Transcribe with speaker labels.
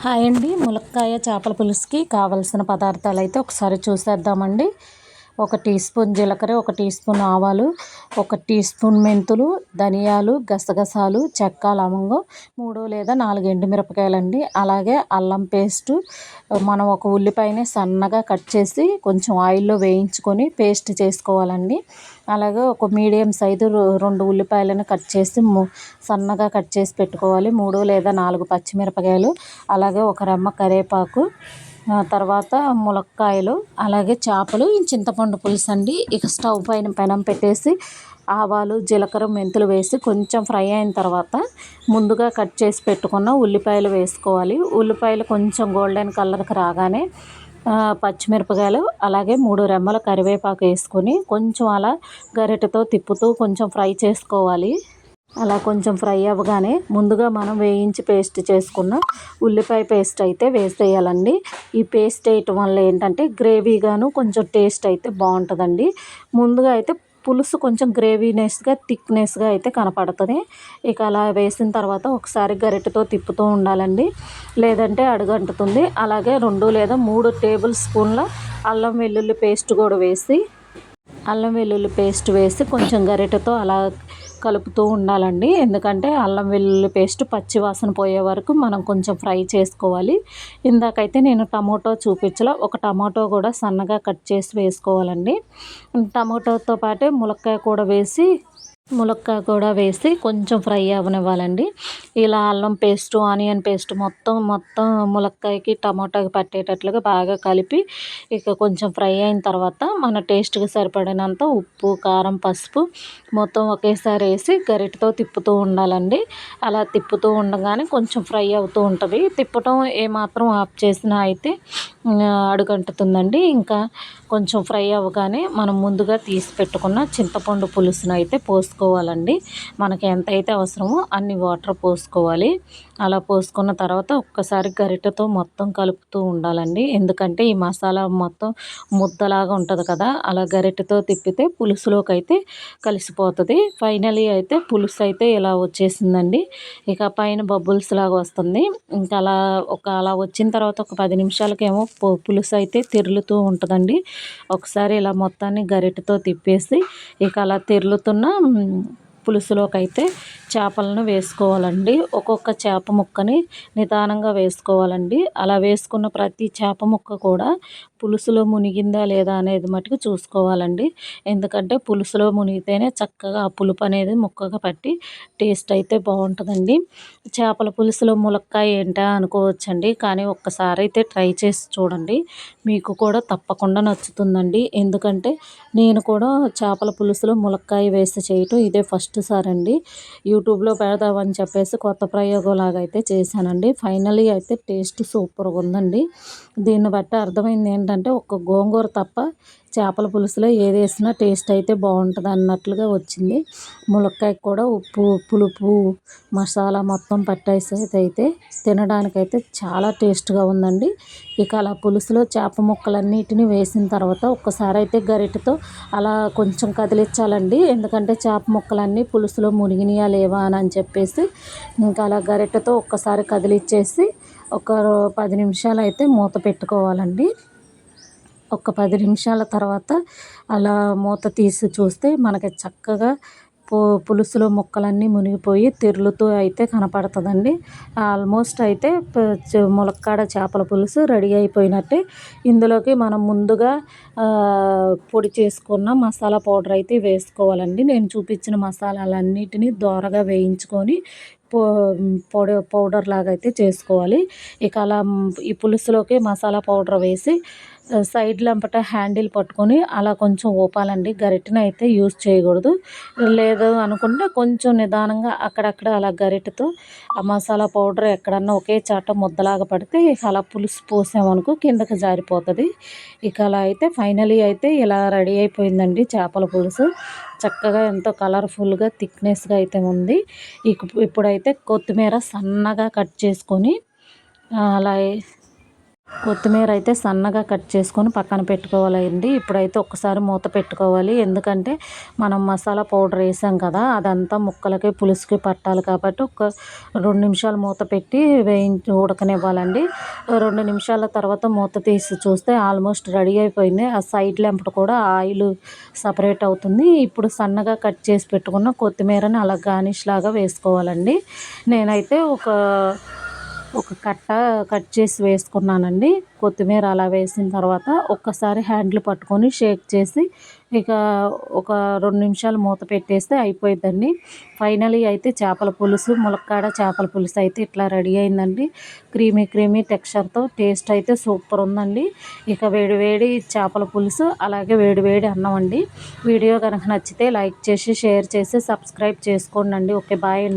Speaker 1: Hi అండి. ములక్కాయ చేపల పులుసుకి కావలసిన పదార్థాలు అయితే ఒకసారి చూసేద్దామండి. ఒక టీ స్పూన్ జీలకర్ర ఒక టీ స్పూన్ ఆవాలు ఒక టీ స్పూన్ మెంతులు ధనియాలు గసగసాలు చెక్క లవంగం మూడు లేదా నాలుగు ఎండుమిరపకాయలు అండి అలాగే అల్లం పేస్టు మనం ఒక ఉల్లిపాయని సన్నగా కట్ చేసి కొంచెం ఆయిల్లో వేయించుకొని పేస్ట్ చేసుకోవాలండి. అలాగే ఒక మీడియం సైజు రెండు ఉల్లిపాయలను కట్ చేసి సన్నగా కట్ చేసి పెట్టుకోవాలి. మూడు లేదా నాలుగు పచ్చిమిరపకాయలు. అలాగే ఒక రెమ్మ కరివేపాకు తర్వాత ములక్కాయలు అలాగే చేపలు చింతపండు పులుసు అండి. ఇక స్టవ్ పైన పెనం పెట్టేసి ఆవాలు జీలకర్ర మెంతులు వేసి కొంచెం ఫ్రై అయిన తర్వాత ముందుగా కట్ చేసి పెట్టుకున్న ఉల్లిపాయలు వేసుకోవాలి. ఉల్లిపాయలు కొంచెం గోల్డెన్ కలర్కి రాగానే పచ్చిమిరపకాయలు అలాగే మూడు రెమ్మల కరివేపాకు వేసుకొని కొంచెం అలా గరిటెతో తిప్పుతూ కొంచెం ఫ్రై చేసుకోవాలి. అలా కొంచెం ఫ్రై అవ్వగానే ముందుగా మనం వేయించి పేస్ట్ చేసుకున్న ఉల్లిపాయ పేస్ట్ అయితే వేసేయాలండి. ఈ పేస్ట్ వేయటం వల్ల ఏంటంటే గ్రేవీగాను కొంచెం టేస్ట్ అయితే బాగుంటుందండి. ముందుగా అయితే పులుసు కొంచెం గ్రేవీనెస్గా థిక్నెస్గా అయితే కనపడుతుంది. ఇక అలా వేసిన తర్వాత ఒకసారి గరిటెతో తిప్పుతూ ఉండాలండి. లేదంటే అడుగంటుతుంది. అలాగే రెండు లేదా మూడు టేబుల్ స్పూన్ల అల్లం వెల్లుల్లి పేస్ట్ కూడా వేసి అల్లం వెల్లుల్లి పేస్ట్ వేసి కొంచెం గరిటెతో అలా కలుపుతూ ఉండాలండి. ఎందుకంటే అల్లం వెల్లుల్లి పేస్ట్ పచ్చి వాసన పోయే వరకు మనం కొంచెం ఫ్రై చేసుకోవాలి. ఇందాకైతే నేను టమాటో చూపించలా ఒక టమాటో కూడా సన్నగా కట్ చేసి వేసుకోవాలండి. టమాటోతో పాటే ములక్కాయ కూడా వేసి ములక్కాయ కూడా వేసి కొంచెం ఫ్రై అవ్వనివ్వాలండి ఇలా అల్లం పేస్ట్ ఆనియన్ పేస్ట్ మొత్తం మొత్తం ములక్కాయకి టమాటాకి పట్టేటట్లుగా బాగా కలిపి ఇక కొంచెం ఫ్రై అయిన తర్వాత మన టేస్ట్కి సరిపడినంత ఉప్పు కారం పసుపు మొత్తం ఒకేసారి వేసి గరిటతో తిప్పుతూ ఉండాలండి. అలా తిప్పుతూ ఉండగానే కొంచెం ఫ్రై అవుతూ ఉంటుంది. తిప్పటం ఏమాత్రం ఆఫ్ చేసినా అయితే అడుగంటుతుందండి. ఇంకా కొంచెం ఫ్రై అవ్వగానే మనం ముందుగా తీసి పెట్టుకున్న చింతపండు పులుసును అయితే పోసుకోవాలండి. మనకి ఎంత అయితే అవసరమో అన్ని వాటర్ పోసుకోవాలి. అలా పోసుకున్న తర్వాత ఒక్కసారి గరిటెతో మొత్తం కలుపుతూ ఉండాలండి. ఎందుకంటే ఈ మసాలా మొత్తం ముద్దలాగా ఉంటుంది కదా అలా గరిటెతో తిప్పితే పులుసులోకి అయితే కలిసిపోతుంది. ఫైనలీ అయితే పులుసు అయితే ఇలా వచ్చేసిందండి. ఇక పైన బబుల్స్ లాగా వస్తుంది. ఇంకా అలా ఒక అలా వచ్చిన తర్వాత ఒక పది నిమిషాలకేమో పులుసు అయితే తిరులుతూ ఉంటుందండి. ఒకసారి ఇలా మొత్తాన్ని గరిటతో తిప్పేసి ఇక అలా తిరులుతున్న పులుసులోకి అయితే చేపలను వేసుకోవాలండి. ఒక్కొక్క చేప ముక్కని నిదానంగా వేసుకోవాలండి. అలా వేసుకున్న ప్రతి చేప ముక్క కూడా పులుసులో మునిగిందా లేదా అనేది మటుకు చూసుకోవాలండి. ఎందుకంటే పులుసులో మునిగితేనే చక్కగా ఆ పులుపు అనేది ముక్కగా పట్టి టేస్ట్ అయితే బాగుంటుందండి. చేపల పులుసులో ములక్కాయ ఏంటా అనుకోవచ్చండి. కానీ ఒక్కసారి అయితే ట్రై చేసి చూడండి. మీకు కూడా తప్పకుండా నచ్చుతుందండి. ఎందుకంటే నేను కూడా చేపల పులుసులో ములక్కాయ వేసి చేయటం ఇదే ఫస్ట్ సారి అండి యూట్యూబ్లో పెడదామని చెప్పేసి కొత్త ప్రయోగం లాగా అయితే చేశానండి. ఫైనలీ అయితే టేస్ట్ సూపర్గా ఉందండి దీన్ని బట్టి అర్థమైంది ఏంటంటే ఒక గోంగూర తప్ప చేపల పులుసులో ఏది వేసినా టేస్ట్ అయితే బాగుంటుంది అన్నట్లుగా వచ్చింది. ములక్కాయ కూడా ఉప్పు పులుపు మసాలా మొత్తం పట్టేసేది అయితే తినడానికైతే చాలా టేస్ట్గా ఉందండి. ఇక అలా పులుసులో చేప ముక్కలన్నిటిని వేసిన తర్వాత ఒక్కసారి అయితే గరిటెతో అలా కొంచెం కదిలించాలండి. ఎందుకంటే చేప ముక్కలన్నీ పులుసులో మునిగినాయా లేవా అని చెప్పేసి ఇంకా అలా గరిటెతో ఒక్కసారి కదిలిచ్చేసి ఒక పది నిమిషాలు అయితే మూత పెట్టుకోవాలండి. ఒక పది నిమిషాల తర్వాత అలా మూత తీసి చూస్తే మనకి చక్కగా పు పులుసులో ముక్కలన్నీ మునిగిపోయి తెరులుతూ అయితే కనపడుతుందండి. ఆల్మోస్ట్ అయితే ములక్కాడ చేపల పులుసు రెడీ అయిపోయినట్టే. ఇందులోకి మనం ముందుగా పొడి చేసుకున్న మసాలా పౌడర్ అయితే వేసుకోవాలండి. నేను చూపించిన మసాలాలన్నిటినీ దోరగా వేయించుకొని పో పొడి పౌడర్ లాగా అయితే చేసుకోవాలి. ఇక అలా ఈ పులుసులోకి మసాలా పౌడర్ వేసి సైడ్ లంపట హ్యాండిల్ పట్టుకొని అలా కొంచెం ఊపాలండి. గరిటెని అయితే యూజ్ చేయకూడదు. లేదు అనుకుంటే కొంచెం నిదానంగా అక్కడక్కడ అలా గరిటెతో ఆ మసాలా పౌడర్ ఎక్కడన్నా ఒకే చాట ముద్దలాగా పడితే అలా పులుసు పోసామనుకో కిందకి జారిపోతుంది. ఇక అలా అయితే ఫైనలీ అయితే ఇలా రెడీ అయిపోయిందండి చేపల పులుసు. చక్కగా ఎంతో కలర్ఫుల్గా థిక్నెస్గా అయితే ఉంది. ఇప్పుడైతే కొత్తిమీర సన్నగా కట్ చేసుకొని అలా కొత్తిమీర అయితే సన్నగా కట్ చేసుకొని పక్కన పెట్టుకోవాలండి. ఇప్పుడైతే ఒక్కసారి మూత పెట్టుకోవాలి. ఎందుకంటే మనం మసాలా పౌడర్ వేసాం కదా అదంతా ముక్కలకి పులుసుకి పట్టాలి కాబట్టి ఒక రెండు నిమిషాలు మూత పెట్టి వేయించి ఉడకనివ్వాలండి. రెండు నిమిషాల తర్వాత మూత తీసి చూస్తే ఆల్మోస్ట్ రెడీ అయిపోయింది. ఆ సైడ్ లెంపట కూడా ఆయిల్ సపరేట్ అవుతుంది. ఇప్పుడు సన్నగా కట్ చేసి పెట్టుకున్న కొత్తిమీరని అలా గార్నిష్ లాగా వేసుకోవాలండి. నేనైతే ఒక ఒక కట్ట కట్ చేసి వేసుకున్నానండి. కొత్తిమీర అలా వేసిన తర్వాత ఒక్కసారి హ్యాండిల్ పట్టుకొని షేక్ చేసి ఇక ఒక రెండు నిమిషాలు మూత పెట్టేస్తే అయిపోయిందండి ఫైనలీ అయితే చేపల పులుసు ములక్కాడ చేపల పులుసు అయితే ఇట్లా రెడీ అయిందండి. క్రీమీ క్రీమీ టెక్స్చర్తో టేస్ట్ అయితే సూపర్ ఉందండి. ఇక వేడివేడి చేపల పులుసు అలాగే వేడివేడి అన్నం అండి. వీడియో కనుక నచ్చితే లైక్ చేసి షేర్ చేసి సబ్స్క్రైబ్ చేసుకోండి ఓకే బాయ్ అండి.